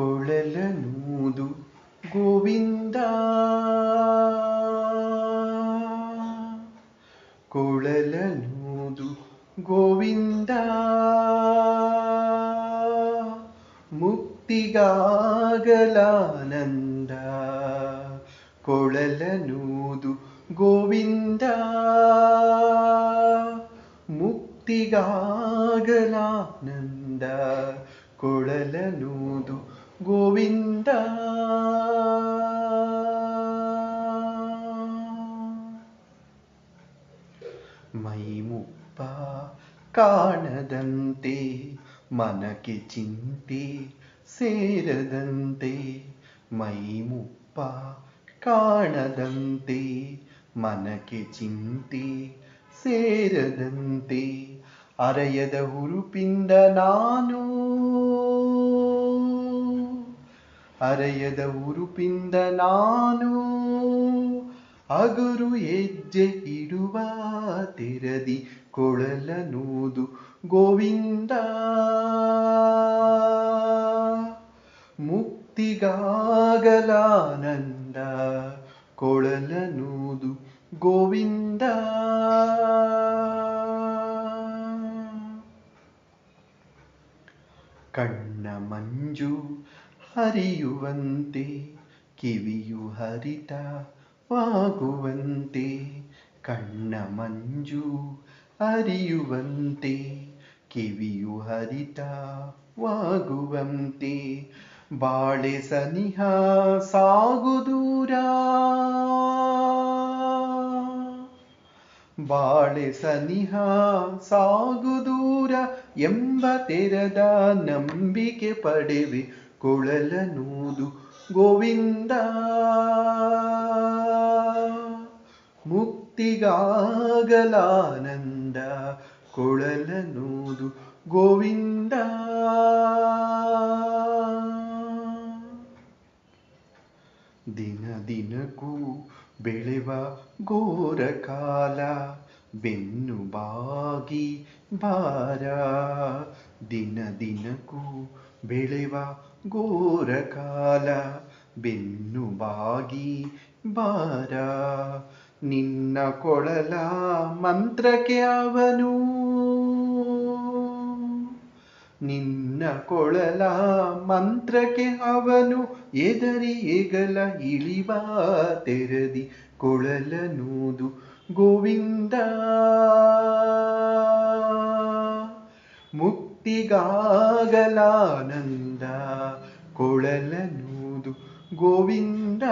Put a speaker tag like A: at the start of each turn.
A: ಕೊಳಲನೂದು ಗೋವಿಂದ. ಕೊಳಲನೂದು ಗೋವಿಂದ. ಮುಕ್ತಿಗಾಗಲಾನಂದ. ಕೊಳಲನೂದು ಗೋವಿಂದ. ಮುಕ್ತಿಗಾಗಲಾನಂದ. ಕೊಳಲನೂದು ಗೋವಿಂದ ಮೈಮುಪ್ಪ ಕಾಣದಂತೆ ಮನಕ್ಕೆ ಚಿಂತೆ ಸೇರದಂತೆ ಮೈಮುಪ್ಪ ಕಾಣದಂತೆ ಮನಕ್ಕೆ ಚಿಂತೆ ಸೇರದಂತೆ ಅರಯದ ಹುರುಪಿಂದ ನಾನು ಅರಯದ ಉರುಪಿಂದ ನಾನು ಅಗುರು ಹೆಜ್ಜೆ ಇಡುವ ತಿರದಿ ಕೊಳಲನೂದು ಗೋವಿಂದ. ಮುಕ್ತಿಗಾಗಲಾನಂದ ಕೊಳಲನೂದು ಗೋವಿಂದ. ಕಣ್ಣ ಮಂಜು ಹರಿಯುವಂತೆ, ಕಿವಿಯು ಹರಿತವಾಗುವಂತೆ ಕಣ್ಣ ಮಂಜು ಅರಿಯುವಂತೆ ಕಿವಿಯು ಹರಿತವಾಗುವಂತೆ ಬಾಳೆ ಸನಿಹ ಸಾಗುದೂರ ಬಾಳೆ ಸನಿಹ ಸಾಗುದೂರ ಎಂಬ ತೆರದ ನಂಬಿಕೆ ಪಡೆವೆ. ಕೊಳಲನೂದು ಗೋವಿಂದ. ಮುಕ್ತಿಗಾಗಲಾನಂದ ಕೊಳಲನೂದು ಗೋವಿಂದ. ದಿನ ದಿನಕ್ಕೂ ಬೆಳೆವ ಘೋರ ಕಾಲ ಬೆನ್ನು ಬಾಗಿ ಬಾರ ದಿನ ದಿನಕ್ಕೂ ಬೆಳೆವ ಘೋರಕಾಲ, ಬೆನ್ನು ಬಾಗಿ ಬಾರ. ನಿನ್ನ ಕೊಳಲ ಮಂತ್ರಕ್ಕೆ ಅವನು. ನಿನ್ನ ಕೊಳಲ ಮಂತ್ರಕ್ಕೆ ಅವನು. ಎದರಿ ಎಗಲ ಇಳಿವ ತೆರದಿ ಕೊಳಲನೂದು ಗೋವಿಂದ. ಗೋವಿಂದ.